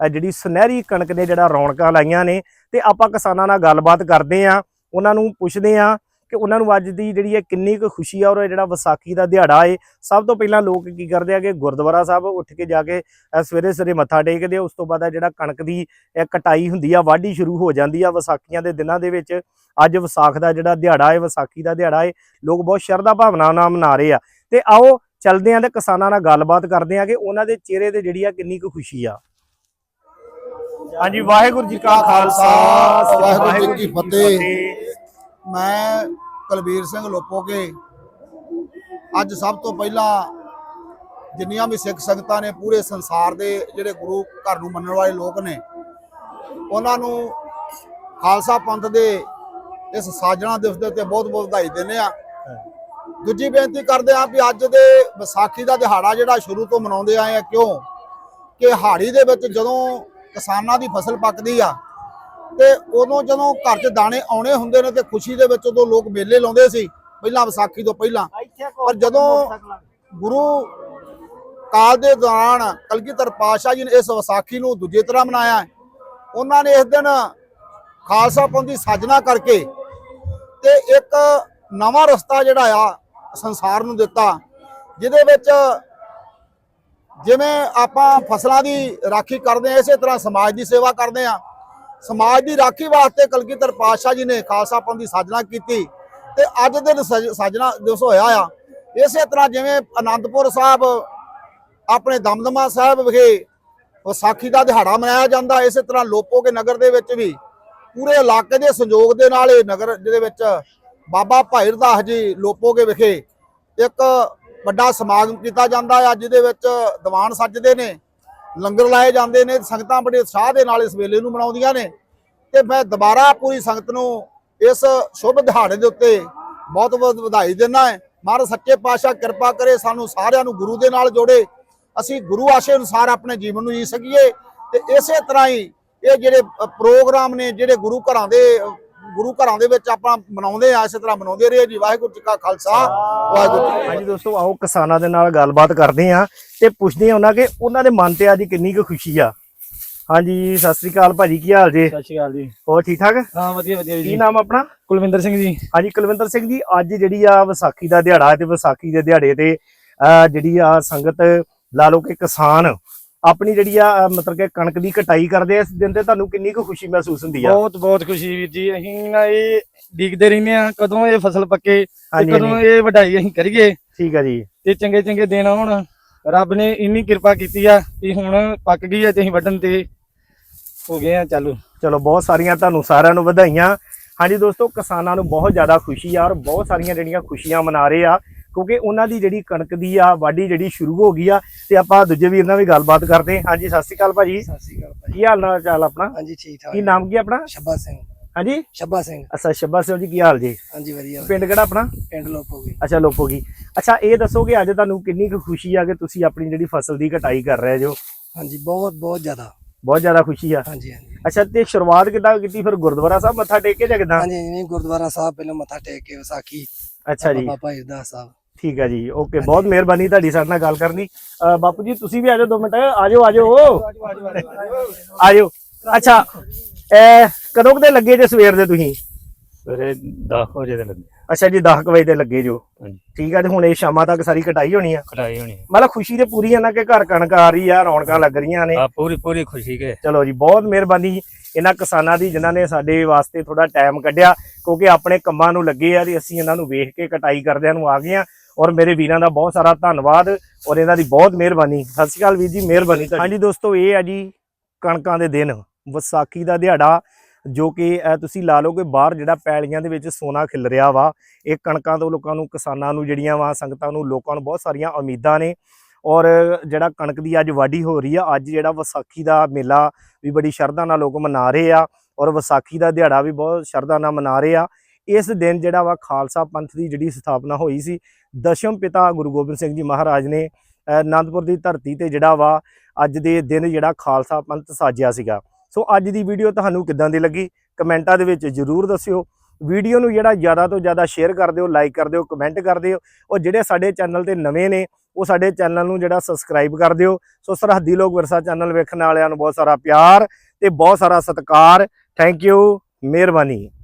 ਜਿਹੜੀ ਸੁਨਹਿਰੀ ਕਣਕ ਨੇ ਜਿਹੜਾ ਰੌਣਕਾਂ ਲਾਈਆਂ ਨੇ ਤੇ ਆਪਾਂ ਕਿਸਾਨਾਂ ਨਾਲ ਗੱਲਬਾਤ ਕਰਦੇ ਆ ਉਹਨਾਂ ਨੂੰ ਪੁੱਛਦੇ ਆ ਕਿ ਉਹਨਾਂ ਨੂੰ ਅੱਜ ਦੀ ਜਿਹੜੀ ਹੈ ਕਿੰਨੀ ਕੁ ਖੁਸ਼ੀ ਆ ਔਰ ਇਹ ਜਿਹੜਾ ਵਿਸਾਖੀ ਦਾ ਦਿਹਾੜਾ ਏ ਸਭ ਤੋਂ ਪਹਿਲਾਂ ਲੋਕ ਕੀ ਕਰਦੇ ਆ ਕਿ ਗੁਰਦੁਆਰਾ ਸਾਹਿਬ ਉੱਠ ਕੇ ਜਾ ਕੇ ਸਵੇਰੇ ਸਵੇਰੇ ਮੱਥਾ ਟੇਕਦੇ ਆ ਉਸ ਤੋਂ ਬਾਅਦ ਆ ਜਿਹੜਾ ਕਣਕ ਦੀ ਇਹ ਕਟਾਈ ਹੁੰਦੀ ਆ ਵਾਢੀ ਸ਼ੁਰੂ ਹੋ ਜਾਂਦੀ ਆ ਵਿਸਾਖੀਆਂ ਦੇ ਦਿਨਾਂ ਦੇ ਵਿੱਚ। ਅੱਜ ਵਿਸਾਖ ਦਾ ਜਿਹੜਾ ਦਿਹਾੜਾ ਏ ਵਿਸਾਖੀ ਦਾ ਦਿਹਾੜਾ ਏ ਲੋਕ ਬਹੁਤ ਸ਼ਰਧਾ ਭਾਵਨਾ ਨਾਲ ਮਨਾ ਰਹੇ ਆ। ਤੇ ਆਓ ਚੱਲਦੇ ਆਂ ਤੇ ਕਿਸਾਨਾਂ ਨਾਲ ਗੱਲਬਾਤ ਕਰਦੇ ਆ ਕਿ ਉਹਨਾਂ ਦੇ ਚਿਹਰੇ ਤੇ ਜਿਹੜੀ ਆ ਕਿੰਨੀ ਕੁ ਖੁਸ਼ੀ ਆ। ਹਾਂਜੀ ਵਾਹਿਗੁਰੂ ਜੀ ਕਾ ਖਾਲਸਾ ਵਾਹਿਗੁਰੂ ਜੀ ਕੀ ਫਤਿਹ। ਮੈਂ ਕੁਲਬੀਰ ਸਿੰਘ ਲੋਪੋਗੇ ਅੱਜ ਸਭ ਤੋਂ ਪਹਿਲਾਂ ਜਿੰਨੀਆਂ ਵੀ ਸਿੱਖ ਸੰਗਤਾਂ ਨੇ ਪੂਰੇ ਸੰਸਾਰ ਦੇ ਜਿਹੜੇ ਗੁਰੂ ਘਰ ਨੂੰ ਮੰਨਣ ਵਾਲੇ ਲੋਕ ਨੇ, ਉਹਨਾਂ ਨੂੰ ਖਾਲਸਾ ਪੰਥ ਦੇ ਇਸ ਸਾਜਣਾ ਦਿਵਸ ਦੇ ਉੱਤੇ ਬਹੁਤ ਬਹੁਤ ਵਧਾਈ ਦਿੰਦੇ ਆ ਦੂਜੀ ਬੇਨਤੀ ਕਰਦੇ ਆ ਵੀ ਅੱਜ ਦੇ ਵਿਸਾਖੀ ਦਾ ਦਿਹਾੜਾ ਜਿਹੜਾ ਸ਼ੁਰੂ ਤੋਂ ਮਨਾਉਂਦੇ ਆਏ ਆ ਕਿਉਂ? ਕਿ ਹਾੜੀ ਦੇ ਵਿੱਚ ਜਦੋਂ ਕਿਸਾਨਾਂ ਦੀ ਫਸਲ ਪੱਕਦੀ ਆ ਤੇ ਉਦੋਂ ਜਦੋਂ ਘਰ 'ਚ ਦਾਣੇ ਆਉਣੇ ਹੁੰਦੇ ਨੇ ਤੇ ਖੁਸ਼ੀ ਦੇ ਵਿੱਚ ਉਦੋਂ ਲੋਕ ਮੇਲੇ ਲਾਉਂਦੇ ਸੀ ਪਹਿਲਾਂ ਵਿਸਾਖੀ ਤੋਂ ਪਹਿਲਾਂ ਪਰ ਜਦੋਂ ਗੁਰੂ ਕਾਲ ਦੇ ਦੌਰਾਨ ਕਲਗੀਧਰ ਪਾਤਸ਼ਾਹ ਜੀ ਨੇ ਇਸ ਵਿਸਾਖੀ ਨੂੰ ਦੂਜੇ ਤਰ੍ਹਾਂ ਮਨਾਇਆ। ਉਹਨਾਂ ਨੇ ਇਸ ਦਿਨ ਖਾਲਸਾ ਪੰਥ ਦੀ ਸਾਜਨਾ ਕਰਕੇ ਤੇ ਇੱਕ ਨਵਾਂ ਰਸਤਾ ਜਿਹੜਾ ਆ ਸੰਸਾਰ ਨੂੰ ਦਿੱਤਾ ਜਿਹਦੇ ਵਿੱਚ ਜਿਵੇਂ ਆਪਾਂ ਫਸਲਾਂ ਦੀ ਰਾਖੀ ਕਰਦੇ ਆ ਇਸੇ ਤਰ੍ਹਾਂ ਸਮਾਜ ਦੀ ਸੇਵਾ ਕਰਦੇ ਆ ਸਮਾਜ ਦੀ ਰਾਖੀ ਵਾਸਤੇ ਕਲਗੀਧਰ ਪਾਤਸ਼ਾਹ ਜੀ ਨੇ ਖਾਲਸਾ ਪੰਥ ਦੀ ਸਾਜਨਾ ਕੀਤੀ ਤੇ ਅੱਜ ਦੇ ਦਿਨ ਸਜ- ਸਾਜਨਾ ਦਿਵਸ ਹੋਇਆ ਆ। ਇਸੇ ਤਰ੍ਹਾਂ ਜਿਵੇਂ ਆਨੰਦਪੁਰ ਸਾਹਿਬ, ਆਪਣੇ ਦਮਦਮਾ ਸਾਹਿਬ ਵਿਖੇ ਵਿਸਾਖੀ ਦਾ ਦਿਹਾੜਾ ਮਨਾਇਆ ਜਾਂਦਾ, ਇਸੇ ਤਰ੍ਹਾਂ ਲੋਪੋਗੇ ਨਗਰ ਦੇ ਵਿੱਚ ਵੀ ਪੂਰੇ ਇਲਾਕੇ ਦੇ ਸੰਯੋਗ ਦੇ ਨਾਲ ਇਹ ਨਗਰ ਜਿਹਦੇ ਵਿੱਚ ਬਾਬਾ ਭਾਈ ਰਦਾਸ ਜੀ ਲੋਪੋਗੇ ਵਿਖੇ ਇੱਕ ਵੱਡਾ ਸਮਾਗਮ ਕੀਤਾ ਜਾਂਦਾ ਆ, ਜਿਹਦੇ ਵਿੱਚ ਦੀਵਾਨ ਸੱਜਦੇ ਨੇ। ਲੰਗਰ ਲਾਏ ਜਾਂਦੇ ਨੇ, ਸੰਗਤਾਂ ਬੜੇ ਉਤਸ਼ਾਹ ਦੇ ਨਾਲ ਇਸ ਵੇਲੇ ਨੂੰ ਮਨਾਉਂਦੀਆਂ ਨੇ। ਤੇ ਮੈਂ ਦੁਬਾਰਾ ਪੂਰੀ ਸੰਗਤ ਨੂੰ ਇਸ ਸ਼ੁਭ ਦਿਹਾੜੇ ਦੇ ਉੱਤੇ ਬਹੁਤ ਬਹੁਤ ਵਧਾਈ ਦਿੰਦਾ ਹੈ। ਮਹਾਰਾਜ ਸੱਚੇ ਪਾਤਸ਼ਾਹ ਕਿਰਪਾ ਕਰੇ, ਸਾਨੂੰ ਸਾਰਿਆਂ ਨੂੰ ਗੁਰੂ ਦੇ ਨਾਲ ਜੋੜੇ। ਅਸੀਂ ਗੁਰੂ ਆਸ਼ੇ ਅਨੁਸਾਰ ਆਪਣੇ ਜੀਵਨ ਨੂੰ ਜੀ ਸਕੀਏ। ਤੇ ਇਸੇ ਤਰ੍ਹਾਂ ਹੀ ਇਹ ਜਿਹੜੇ ਪ੍ਰੋਗਰਾਮ ਨੇ, ਜਿਹੜੇ ਗੁਰੂ ਘਰਾਂ ਦੇ ਗੁਰੂ ਘਰਾਂ ਦੇ ਵਿੱਚ ਆਪਾਂ ਮਨਾਉਂਦੇ ਆ ਇਸੇ ਤਰ੍ਹਾਂ ਮਨਾਉਂਦੇ ਰਹੇ ਜੀ। ਵਾਹਿਗੁਰੂ ਜੀ ਕਾ ਖਾਲਸਾ ਵਾਹਿਗੁਰੂ ਜੀ ਕੀ। ਹਾਂਜੀ ਦੋਸਤੋ ਆਓ ਕਿਸਾਨਾਂ ਦੇ ਨਾਲ ਗੱਲਬਾਤ ਕਰਦੇ ਆ ਤੇ ਪੁੱਛਦੇ ਆ ਉਹਨਾਂ ਕਿ ਉਹਨਾਂ ਦੇ ਮਨ ਤੇ ਅੱਜ ਕਿੰਨੀ ਕੁ ਖੁਸ਼ੀ ਆ। ਹਾਂਜੀ ਸਤਿ ਸ੍ਰੀ ਅਕਾਲ ਭਾਜੀ ਕੀ ਹਾਲ ਜੇ? ਸਤਿ ਸ਼੍ਰੀ ਅਕਾਲ ਜੀ। ਹੋਰ ਠੀਕ ਠਾਕ? ਹਾਂ ਵਧੀਆ ਵਧੀਆ ਕੀ ਜੀ ਨਾਮ ਆਪਣਾ? ਕੁਲਵਿੰਦਰ ਸਿੰਘ ਜੀ। ਹਾਂਜੀ ਕੁਲਵਿੰਦਰ ਸਿੰਘ ਜੀ ਅੱਜ ਜਿਹੜੀ ਆ ਵਿਸਾਖੀ ਦਾ ਦਿਹਾੜਾ ਤੇ ਵਿਸਾਖੀ ਦੇ ਦਿਹਾੜੇ ਤੇ ਅਹ, ਜਿਹੜੀ ਆ ਸੰਗਤ ਲਾ ਲਓ ਕਿ ਕਿਸਾਨ ਆਪਣੀ ਜਿਹੜੀ ਆ ਮਤਲਬ ਕਿ ਕਣਕ ਦੀ ਕਟਾਈ ਕਰਦੇ ਆ ਇਸ ਦਿਨ ਤੇ ਤੁਹਾਨੂੰ ਕਿੰਨੀ ਕੁ ਖੁਸ਼ੀ ਮਹਿਸੂਸ ਹੁੰਦੀ ਆ? ਬਹੁਤ ਬਹੁਤ ਖੁਸ਼ੀ ਵੀਰ ਜੀ। ਅਸੀਂ ਨਾ ਇਹ ਡੀਕਦੇ ਰਹਿੰਦੇ ਆ ਕਦੋਂ ਇਹ ਫਸਲ ਪੱਕੇ ਤੇ ਕਦੋਂ ਇਹ ਵਢਾਈ ਅਸੀਂ ਕਰੀਏ। ਠੀਕ ਆ ਜੀ। ਤੇ ਚੰਗੇ ਚੰਗੇ ਦਿਨ ਆਉਣ। ਰੱਬ ਨੇ ਇੰਨੀ ਕਿਰਪਾ ਕੀਤੀ ਆ ਕਿ ਹੁਣ ਪੱਕ ਗਈ ਆ ਤੇ ਅਸੀਂ ਵੱਢਣ ਤੇ ਹੋ ਗਏ ਆ ਚਾਲੂ। ਚਲੋ ਬਹੁਤ ਸਾਰੀਆਂ ਤੁਹਾਨੂੰ ਸਾਰਿਆਂ ਨੂੰ ਵਧਾਈਆਂ। ਹਾਂਜੀ ਦੋਸਤੋ ਕਿਸਾਨਾਂ ਨੂੰ ਬਹੁਤ ਜ਼ਿਆਦਾ ਖੁਸ਼ੀ ਆ ਔਰ ਬਹੁਤ ਸਾਰੀਆਂ ਜਿਹੜੀਆਂ ਖੁਸ਼ੀਆਂ ਮਨਾ ਰਹੇ ਆ। ਕਿਉਂਕਿ ਉਹਨਾਂ ਦੀ ਜਿਹੜੀ ਕਣਕ ਦੀ ਆ ਵਾਢੀ ਜਿਹੜੀ ਸ਼ੁਰੂ ਹੋ ਗਈ ਆ ਤੇ ਆਪਾਂ ਦੂਜੇ ਵੀਰ ਨਾਲ ਵੀ ਗੱਲਬਾਤ ਕਰਦੇ ਹਾਂ। ਹਾਂਜੀ ਸਤਿ ਸ਼੍ਰੀ ਅਕਾਲ ਭਾਜੀ। ਸਤਿ ਸ਼੍ਰੀ ਅਕਾਲ ਕੀ ਹਾਲ ਨਾਲ ਚਾਲ ਆਪਣਾ? ਹਾਂਜੀ ਠੀਕ ਠਾਕ ਕੀ ਨਾਮ ਕੀ ਆਪਣਾ? ਸ਼ੱਬਾ ਸਿੰਘ। ਹਾਂਜੀ? ਸ਼ੱਬਾ ਸਿੰਘ। ਅੱਛਾ ਸ਼ੱਬਾ ਸਿੰਘ ਜੀ ਕੀ ਹਾਲ ਜੀ? ਹਾਂਜੀ ਵਧੀਆ। ਪਿੰਡ ਕਿਹੜਾ ਆਪਣਾ? ਪਿੰਡ ਲੋਪੋਗੀ। ਅੱਛਾ ਲੋਪੋਗੀ। ਅੱਛਾ ਇਹ ਦੱਸੋ ਕਿ ਅੱਜ ਤੁਹਾਨੂੰ ਕਿੰਨੀ ਕੁ ਖੁਸ਼ੀ ਆ ਕਿ ਤੁਸੀਂ ਆਪਣੀ ਜਿਹੜੀ ਫਸਲ ਦੀ ਕਟਾਈ ਕਰ ਰਹੇ ਜੋ? ਹਾਂਜੀ ਬਹੁਤ ਬਹੁਤ ਜ਼ਿਆਦਾ। ਬਹੁਤ ਜ਼ਿਆਦਾ ਖੁਸ਼ੀ ਆ। ਹਾਂਜੀ ਹਾਂਜੀ। ਅੱਛਾ ਤੇ ਸ਼ੁਰੂਆਤ ਕਿੱਦਾਂ ਕੀਤੀ? ਫਿਰ ਗੁਰਦੁਆਰਾ ਸਾਹਿਬ ਮੱਥਾ ਟੇਕ ਕੇ ਜਾਂ ਕਿੱਦਾਂ? ਹਾਂਜੀ ਨਹੀਂ ਗੁਰਦੁਆਰਾ ਸਾਹਿਬ ਪਹਿਲਾਂ ਮੱਥਾ ਟੇਕ ਕੇ ਵਿਸਾਖੀ। ਅੱਛਾ ਜੀ। ਬਾਬਾ ਇਰਦਾ ਸਾਹਿਬ। ਠੀਕ ਹੈ ਜੀ ਓਕੇ ਬਹੁਤ ਮਿਹਰਬਾਨੀ ਤੁਹਾਡੀ ਸਾਡੇ ਨਾਲ ਗੱਲ ਕਰਨੀ। ਬਾਪੂ ਜੀ ਤੁਸੀਂ ਵੀ ਆ ਜਾਓ 2 ਮਿੰਟ ਆ ਜਾਓ ਆ ਜਾਓ ਆ ਜਾਓ ਅੱਛਾ ਇਹ ਕਦੋਂ ਕਦੇ ਲੱਗੇ ਜੇ ਸਵੇਰ ਦੇ ਤੁਸੀਂ? ਸਵੇਰੇ 10 ਵਜੇ ਦੇ ਲੱਗੇ। ਅੱਛਾ ਜੀ 10 ਕੁ ਵਜੇ ਤੇ ਲੱਗੇ ਜੋ। ਠੀਕ ਹੈ ਤੇ ਹੁਣ ਇਹ ਸ਼ਾਮਾਂ ਤੱਕ ਸਾਰੀ ਕਟਾਈ ਹੋਣੀ ਆ? ਕਟਾਈ ਹੋਣੀ ਮਤਲਬ ਖੁਸ਼ੀ ਤੇ ਪੂਰੀ ਆ ਨਾ ਕਿ ਘਰ ਕਣਕ ਆ ਰਹੀ ਆ ਰੌਣਕਾਂ ਲੱਗ ਰਹੀਆਂ ਨੇ। ਆ ਪੂਰੀ ਪੂਰੀ ਖੁਸ਼ੀ ਕੇ। ਚਲੋ ਜੀ ਬਹੁਤ ਮਿਹਰਬਾਨੀ ਇਹਨਾਂ ਕਿਸਾਨਾਂ ਦੀ ਜਿਨ੍ਹਾਂ ਨੇ ਸਾਡੇ ਵਾਸਤੇ ਥੋੜਾ ਟਾਈਮ ਕੱਢਿਆ ਕਿਉਂਕਿ ਆਪਣੇ ਕੰਮਾਂ ਨੂੰ ਲੱਗੇ ਆ ਤੇ ਅਸੀਂ ਇਹਨਾਂ ਨੂੰ ਵੇਖ ਕੇ ਕਟਾਈ ਕਰਦਿਆਂ ਨੂੰ ਆ ਗਏ ਆ। ਔਰ ਮੇਰੇ ਵੀਰਾਂ ਦਾ ਬਹੁਤ ਸਾਰਾ ਧੰਨਵਾਦ ਔਰ ਇਹਨਾਂ ਦੀ ਬਹੁਤ ਮਿਹਰਬਾਨੀ। ਸਤਿ ਸ਼੍ਰੀ ਅਕਾਲ ਵੀਰ ਜੀ, ਮਿਹਰਬਾਨੀ ਤੁਹਾਡੀ। ਹਾਂਜੀ ਦੋਸਤੋ, ਇਹ ਆ ਜੀ ਕਣਕਾਂ ਦੇ ਦਿਨ, ਵਿਸਾਖੀ ਦਾ ਦਿਹਾੜਾ, ਜੋ ਕਿ ਤੁਸੀਂ ਲਾ ਲਓ ਕਿ ਬਾਹਰ ਜਿਹੜਾ ਪੈਲੀਆਂ ਦੇ ਵਿੱਚ ਸੋਨਾ ਖਿਲ ਰਿਹਾ ਵਾ, ਇਹ ਕਣਕਾਂ ਤੋਂ ਲੋਕਾਂ ਨੂੰ, ਕਿਸਾਨਾਂ ਨੂੰ ਜਿਹੜੀਆਂ ਵਾ, ਸੰਗਤਾਂ ਨੂੰ, ਲੋਕਾਂ ਨੂੰ ਬਹੁਤ ਸਾਰੀਆਂ ਉਮੀਦਾਂ ਨੇ। ਔਰ ਜਿਹੜਾ ਕਣਕ ਦੀ ਅੱਜ ਵਾਢੀ ਹੋ ਰਹੀ ਆ, ਅੱਜ ਜਿਹੜਾ ਵਿਸਾਖੀ ਦਾ ਮੇਲਾ ਵੀ ਬੜੀ ਸ਼ਰਧਾ ਨਾਲ ਲੋਕ ਮਨਾ ਰਹੇ ਆ, ਔਰ ਵਿਸਾਖੀ ਦਾ ਦਿਹਾੜਾ ਵੀ ਬਹੁਤ ਸ਼ਰਧਾ ਨਾਲ ਮਨਾ ਰਹੇ ਆ। ਇਸ ਦਿਨ ਜਿਹੜਾ ਵਾ ਖਾਲਸਾ ਪੰਥ ਦੀ ਜਿਹੜੀ ਸਥਾਪਨਾ ਹੋਈ ਸੀ, ਦਸ਼ਮ ਪਿਤਾ ਗੁਰੂ ਗੋਬਿੰਦ ਸਿੰਘ ਜੀ ਮਹਾਰਾਜ ਨੇ ਅਨੰਦਪੁਰ ਦੀ ਧਰਤੀ ਤੇ ਜਿਹੜਾ ਵਾ ਅੱਜ ਦੇ ਦਿਨ ਜਿਹੜਾ ਖਾਲਸਾ ਪੰਥ ਸਾਜਿਆ ਸੀਗਾ। ਸੋ ਅੱਜ ਦੀ ਵੀਡੀਓ ਤੁਹਾਨੂੰ ਕਿੱਦਾਂ ਦੀ ਲੱਗੀ? ਕਮੈਂਟਾਂ ਦੇ ਵਿੱਚ ਜਰੂਰ ਦੱਸਿਓ। ਵੀਡੀਓ ਨੂੰ ਜਿਹੜਾ ਜ਼ਿਆਦਾ ਤੋਂ ਜ਼ਿਆਦਾ ਸ਼ੇਅਰ ਕਰ ਦਿਓ, ਲਾਈਕ ਕਰ ਦਿਓ, ਕਮੈਂਟ ਕਰ ਦਿਓ। ਔਰ ਜਿਹੜੇ ਸਾਡੇ ਚੈਨਲ ਤੇ ਨਵੇਂ ਨੇ, ਉਹ ਸਾਡੇ ਚੈਨਲ ਨੂੰ ਜਿਹੜਾ ਸਬਸਕ੍ਰਾਈਬ ਕਰ ਦਿਓ। ਸੋ ਸਰਹੱਦੀ ਲੋਕ ਵਿਰਸਾ ਚੈਨਲ ਵੇਖਣ ਵਾਲਿਆਂ ਨੂੰ ਬਹੁਤ ਸਾਰਾ ਪਿਆਰ ਤੇ ਬਹੁਤ ਸਾਰਾ ਸਤਿਕਾਰ। ਥੈਂਕ ਯੂ, ਮਿਹਰਬਾਨੀ।